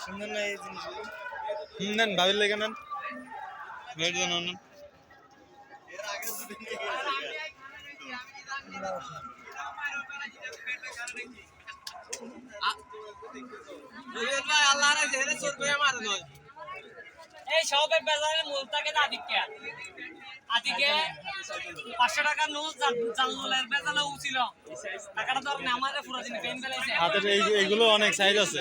সুন্দর না এই জিনিসগুলো নেন ভাবির লেগে নেন। ভাবির জন্য নেন। এই সবের বাজারে মূল থাকে আদিকে আদিকে পাঁচশো টাকার নোট জানলের বেজালে উছিল টাকাটা তো আপনি আমাদের পুরো দিন পেন ফেলাইছে হাতের এইগুলো অনেক সাইজ আছে।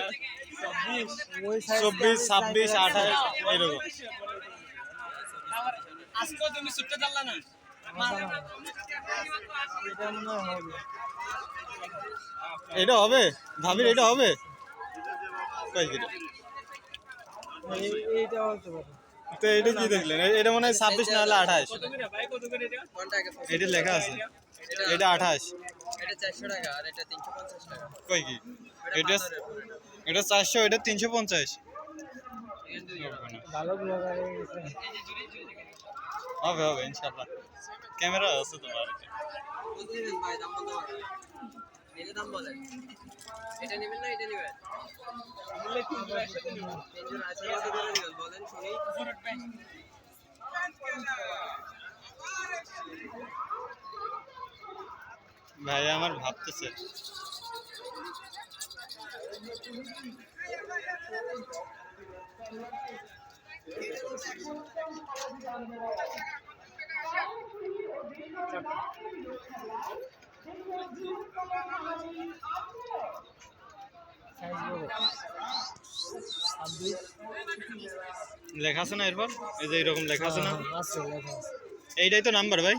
চব্বিশ ছাব্বিশ আঠাশ এইরকম। আজকেও তুমি ছুটতে জানলা না? এটা হবে? ভাবির এটা হবে? এইটা হতে পারে। তো এটা কি দেখলেন? এটা মনে হয় ছাব্বিশ না হলে আঠাশ? এটা লেখা আছে। এটা আঠাশ। কয় কি? এটা এটা চারশো এটা তিনশো পঞ্চাশ। হবে হবে ইনশাল্লাহ ক্যামেরা আছে তো বাড়িতে দাম বলেন। এটা নেবেন না এটা নেবেন? ভাই আমার ভাবতেছে। লেখা আছে না এরপর? এই যে এরকম লেখা আছে না? লেখা আছে। এইটাই তো নাম্বার ভাই।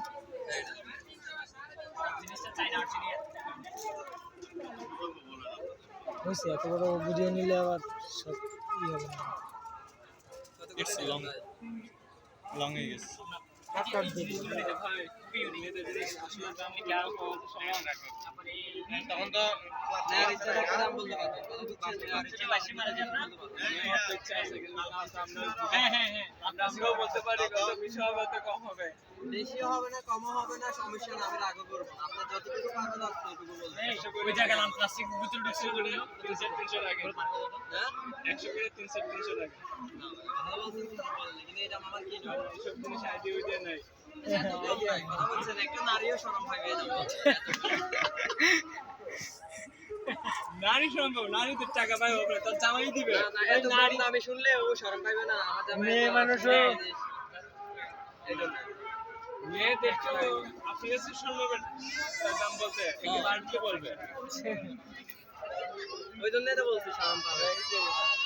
হয়েছে এত বড় ভিডিও নিলে আবার সব ই হবে না। ইটস লং লং হয়ে গেছে। তখন তো বলতে হ্যাঁ হ্যাঁ হ্যাঁ বেশিও হবে না কমও হবে না সমস্যা না আমি রাগও করব না। আপনার যতটুকু পারবেন ততটুকু বলবেন ওই জায়গা গেলাম প্লাস্টিক বোতল ঢুকছিল বলে হ্যাঁ? ভালো বলছেন তো বলেন, কিন্তু এটা আমার কি নয় কথা বলছেন একটা নারীও শরম পাবে এই দাম বলতে। নারী সম্ভব নারী টাকা পাই তার জামাই দিবে। না, না, এত কম দামে শুনলে ও শরম পাইবে না মেয়ে মানুষও- এই জন্য। আপনি কাছে সম্ভবের দাম বলতে একটু বাড়তে বলবে। ওই জন্যই তো বলছি শরম পাবে।